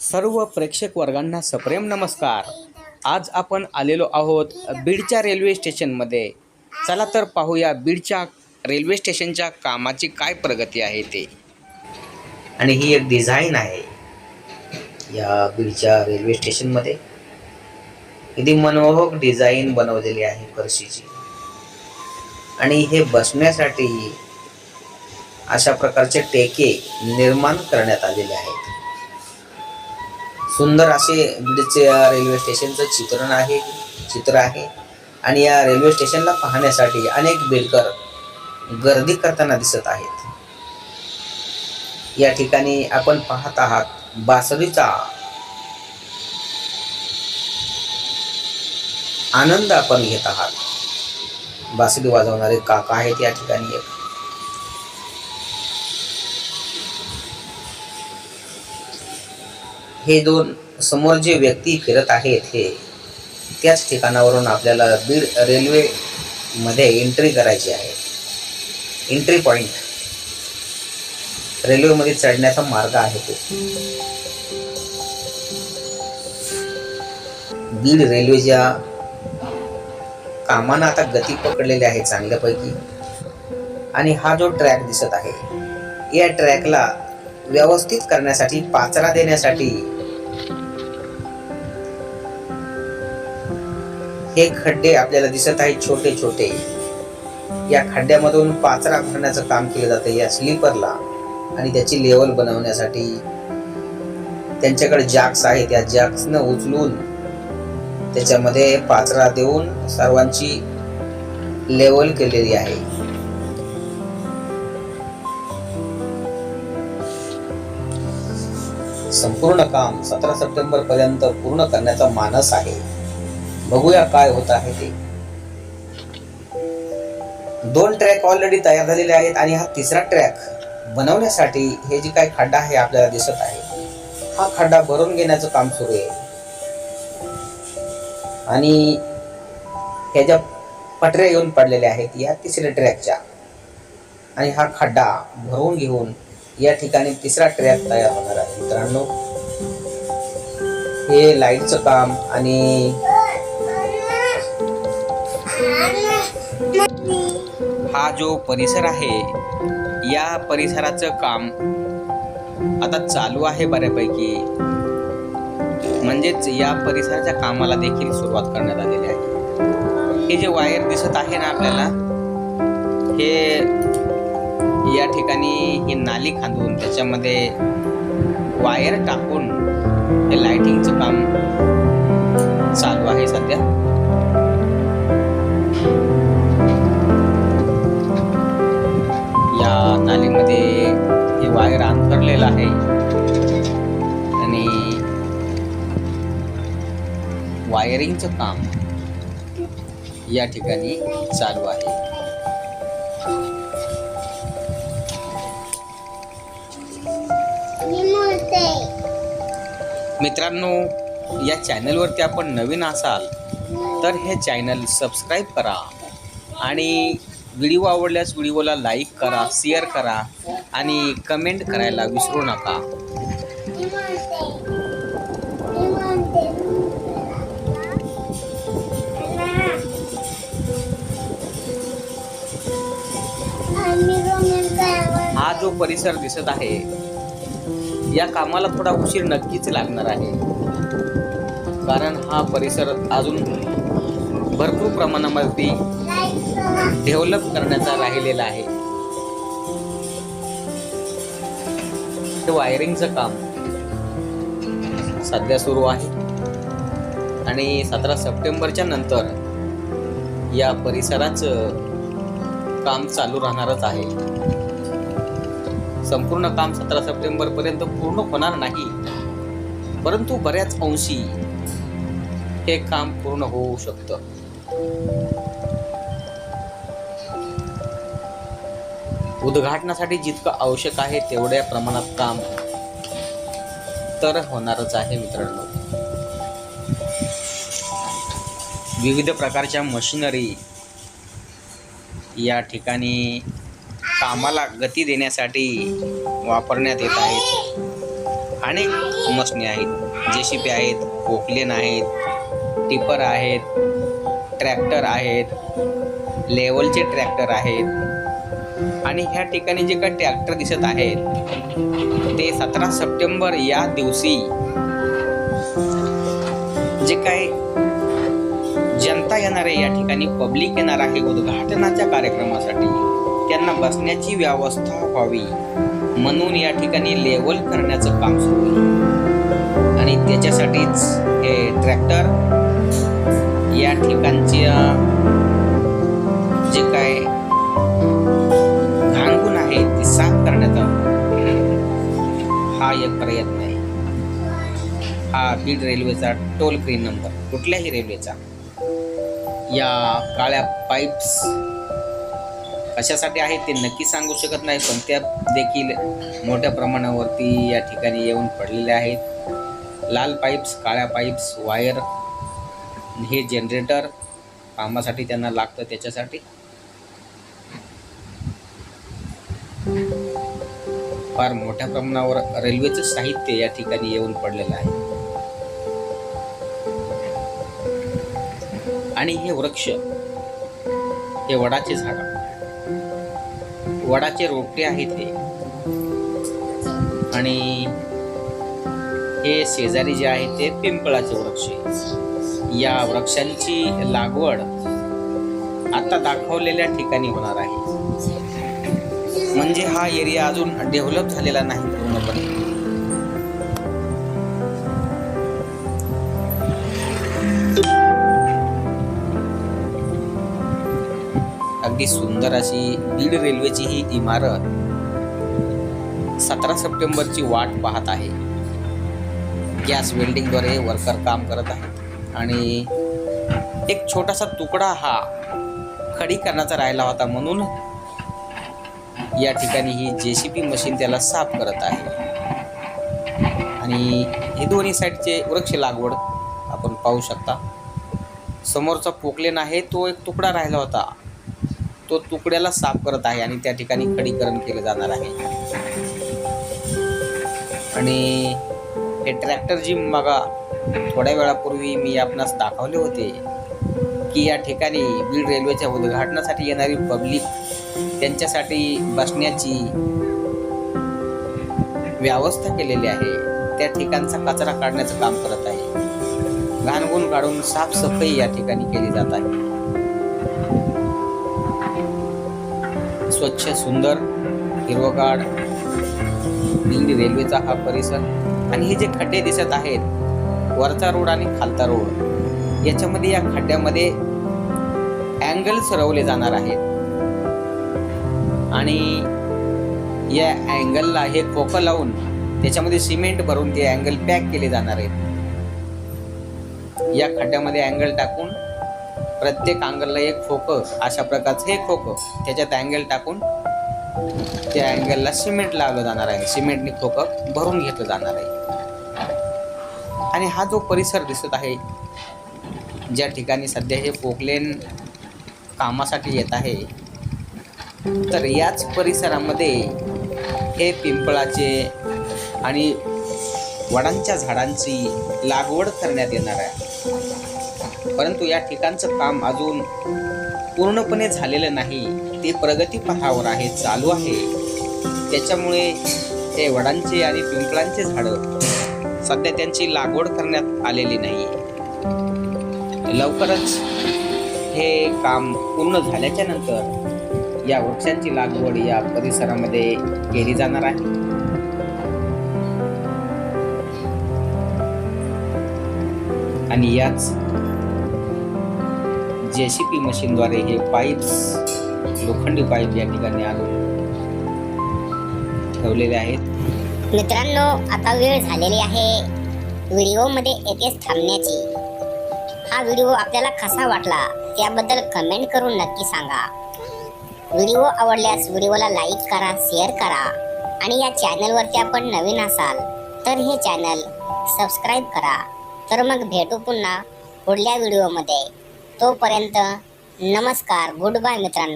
सर्व प्रेक्षक वर्गांना सप्रेम नमस्कार. आज आपण आलेलो आहोत बीडच्या रेल्वे स्टेशनमध्ये. चला तर पाहूया बीडच्या रेल्वे स्टेशनच्या कामाची काय प्रगती आहे ते. आणि ही एक डिझाईन आहे या बीडच्या रेल्वे स्टेशनमध्ये. किती मनमोहक डिझाईन बनवलेली आहे फरशीची. आणि हे बसण्यासाठी अशा प्रकारचे टेके निर्माण करण्यात आलेले आहेत. सुंदर असे बीडचे या रेल्वे स्टेशनचं चित्रण आहे चित्र आहे. आणि या रेल्वे स्टेशनला पाहण्यासाठी अनेक बेडकर गर्दी करताना दिसत आहेत. या ठिकाणी आपण पाहत आहात बासरीचा आनंद आपण घेत आहात. बासरी वाजवणारे काका आहेत या ठिकाणी एक. हे दोन समोर जे व्यक्ती फिरत आहेत हे त्याच ठिकाणावरून आपल्याला बीड रेल्वेमध्ये एंट्री करायची आहे. एंट्री पॉईंट रेल्वेमध्ये चढण्याचा मार्ग आहे तो. बीड रेल्वेच्या कामानं आता गती पकडलेली आहे चांगल्यापैकी. आणि हा जो ट्रॅक दिसत आहे या ट्रॅकला व्यवस्थित करण्यासाठी पाचरा देण्यासाठी. हे खड्डे आपल्याला दिसत आहेत छोटे छोटे. या खड्ड्यामधून पाचरा भरण्याचं काम केलं जातं या स्लीपरला. आणि त्याची लेवल बनवण्यासाठी. त्यांच्याकडे जॅक्स आहेत त्या जॅक्सनं उचलून त्याच्यामध्ये पाचरा देऊन सर्वांची लेवल केलेली आहे. संपूर्ण काम सतरा सप्टेंबर पर्यंत पूर्ण करण्याचा मानस आहे. बघूया काय होत आहे ते. दोन ट्रॅक ऑलरेडी तयार झालेले आहेत आणि हा तिसरा ट्रॅक बनवण्यासाठी हे जे काही खड्डा आहे आपल्याला दिसत आहे हा खड्डा भरून घेण्याचं काम सुरू आहे. आणि ह्या ज्या पटऱ्या येऊन पडलेल्या आहेत या तिसऱ्या ट्रॅकच्या आणि हा खड्डा भरून घेऊन या ठिकाणी तिसरा ट्रॅक तयार होणार आहे. मित्रांनो हे लाईटचं काम आणि हा जो परिसर आहे या परिसराचं काम आता चालू आहे बऱ्यापैकी. म्हणजेच या परिसराच्या कामाला देखील सुरुवात करण्यात आलेली आहे. हे जे वायर दिसत आहे ना आपल्याला हे या ठिकाणी ही नाली खांदून त्याच्यामध्ये वायर टाकून हे लाइटिंगचं काम चालू आहे सध्या. या नालीमध्ये हे वायर अंतरलेलं आहे. आणि वायरिंगचं काम या ठिकाणी चालू आहे. मित्रांनो या चॅनलवरती आपण नवीन असाल तर हे चॅनल सबस्क्राईब करा आणि व्हिडिओ आवडल्यास व्हिडिओला लाईक करा शेअर करा आणि कमेंट करायला विसरू नका. हा जो परिसर दिसत आहे या कामाला थोडा उशीर नक्कीच लागणार आहे. कारण हा परिसर अजून भरपूर प्रमाणामध्ये डेव्हलप करण्याचा राहिलेला आहे. हे वायरिंगचं काम सध्या सुरू आहे. आणि सतरा सप्टेंबरच्या नंतर या परिसराचं काम चालू राहणारच आहे. संपूर्ण काम सतरा सप्टेंबरपर्यंत पूर्ण होणार नाही. परंतु बऱ्याच अंशी हे काम पूर्ण होऊ शकतं. उद्घाटनासाठी जितकं आवश्यक आहे तेवढ्या प्रमाणात काम तर होणारच आहे मित्रांनो. विविध प्रकारच्या मशिनरी या ठिकाणी कामाला गती देण्यासाठी वापरण्यात येत आहेत. अनेक मशनी आहेत. जे सी पी आहेत पोकलेन आहेत टिपर आहेत ट्रॅक्टर आहेत लेवलचे ट्रॅक्टर आहेत. आणि ह्या ठिकाणी जे काही ट्रॅक्टर दिसत आहेत ते सतरा सप्टेंबर या दिवशी जे काय जनता येणार आहे या ठिकाणी पब्लिक येणार आहे उद्घाटनाच्या कार्यक्रमासाठी. त्यांना बसण्याची व्यवस्था व्हावी. म्हणून या ठिकाणी लेवल करण्याचं काम सुरू आहे आणि त्याच्यासाठीच हे ट्रॅक्टर या ठिकाणचे जे काय घाणगुण आहे ते साफ करण्याचा हा एक प्रयत्न आहे. हा बीड रेल्वेचा टोल फ्री नंबर कुठल्याही रेल्वेचा या काळ्या पाईप्स कशासाठी आहे ते नक्की सांगू शकत नाही पण त्या देखील मोठ्या प्रमाणावरती या ठिकाणी येऊन पडलेल्या आहेत. लाल पाईप्स काळ्या पाईप्स वायर हे जनरेटर कामासाठी त्यांना लागतं त्याच्यासाठी. फार मोठ्या प्रमाणावर रेल्वेचं साहित्य या ठिकाणी येऊन पडलेलं आहे. आणि हे वृक्ष हे वडाचे झाड. वडाचे रोपटे आहेत ते. आणि हे शेजारी जे आहे ते पिंपळाचे वृक्ष या वृक्षांची लागवड आता दाखवलेल्या ठिकाणी होणार आहे. म्हणजे हा एरिया अजून डेव्हलप झालेला नाही. अगदी सुंदर अशी बीड रेल्वेची ही इमारत सतरा सप्टेंबरची वाट पाहत आहे. गॅस वेल्डिंगद्वारे वर्कर काम करत आहेत. आणि एक छोटासा तुकडा हा खडी करण्याचा राहिला होता म्हणून या ठिकाणी ही जे सी पी मशीन त्याला साफ करत आहे. आणि हे दोन्ही साईडचे वृक्ष लागवड आपण पाहू शकता. समोरचा पोकलेन आहे तो एक तुकडा राहिला होता. तो तुकड्याला साफ करत आहे आणि त्या ठिकाणी खडीकरण केलं जाणार आहे. आणि हे ट्रॅक्टर जी मगा थोड्या वेळापूर्वी मी आपणास दाखवले होते की या ठिकाणी बीड रेल्वेच्या उद्घाटनासाठी येणारी पब्लिक त्यांच्यासाठी बसण्याची व्यवस्था केलेली आहे. त्या ठिकाणचा कचरा काढण्याचं काम करत आहे. घाणगुण काढून साफसफाई या ठिकाणी केली जात आहे. स्वच्छ सुंदर हिरवगाड दिल्ली रेल्वेचा हा परिसर. आणि हे जे खड्डे दिसत आहेत वरचा रोड आणि खालचा रोड याच्यामध्ये या खड्ड्यामध्ये अँगल सरवले जाणार आहेत. आणि या अँगलला हे खोकं लावून त्याच्यामध्ये सिमेंट भरून ते अँगल पॅक केले जाणार आहेत. या खड्ड्यामध्ये अँगल टाकून प्रत्येक अँगलला एक खोकं अशा प्रकारचं हे खोकं त्याच्यात अँगल टाकून त्या अँगलला सिमेंट लावलं जाणार आहे. सिमेंटने खोकं भरून घेतलं जाणार आहे. आणि हा जो परिसर दिसत आहे ज्या ठिकाणी सध्या हे पोकलेन कामासाठी येत आहे तर याच परिसरामध्ये हे पिंपळाचे आणि वडांच्या झाडांची लागवड करण्यात येणार आहे. परंतु या ठिकाणचं काम अजून पूर्णपणे झालेलं नाही. ते प्रगतीपथावर आहे चालू आहे. त्याच्यामुळे ते वडांचे आणि पिंपळांचे झाडं सध्या त्यांची लागवड करण्यात आलेली नाही. लवकरच हे काम पूर्ण झाल्याच्यानंतर या वृक्षांची लागवड या परिसरामध्ये केली जाणार आहे. आणि याच जे सी पी मशीनद्वारे हे पाईप्स लोखंडी पाईप या ठिकाणी आणून ठेवलेले आहेत. मित्रांनो आता वेळ झालेली आहे व्हिडिओमध्ये येथेच थांबण्याची. हा व्हिडिओ आपल्याला कसा वाटला त्याबद्दल कमेंट करून नक्की सांगा. व्हिडिओ आवडल्यास व्हिडिओला लाईक करा शेअर करा आणि या चॅनलवरती आपण नवीन असाल तर हे चॅनल सबस्क्राईब करा. तर मग भेटू पुन्हा पुढल्या व्हिडिओमध्ये. तोपर्यंत नमस्कार गुड बाय मित्रांनो.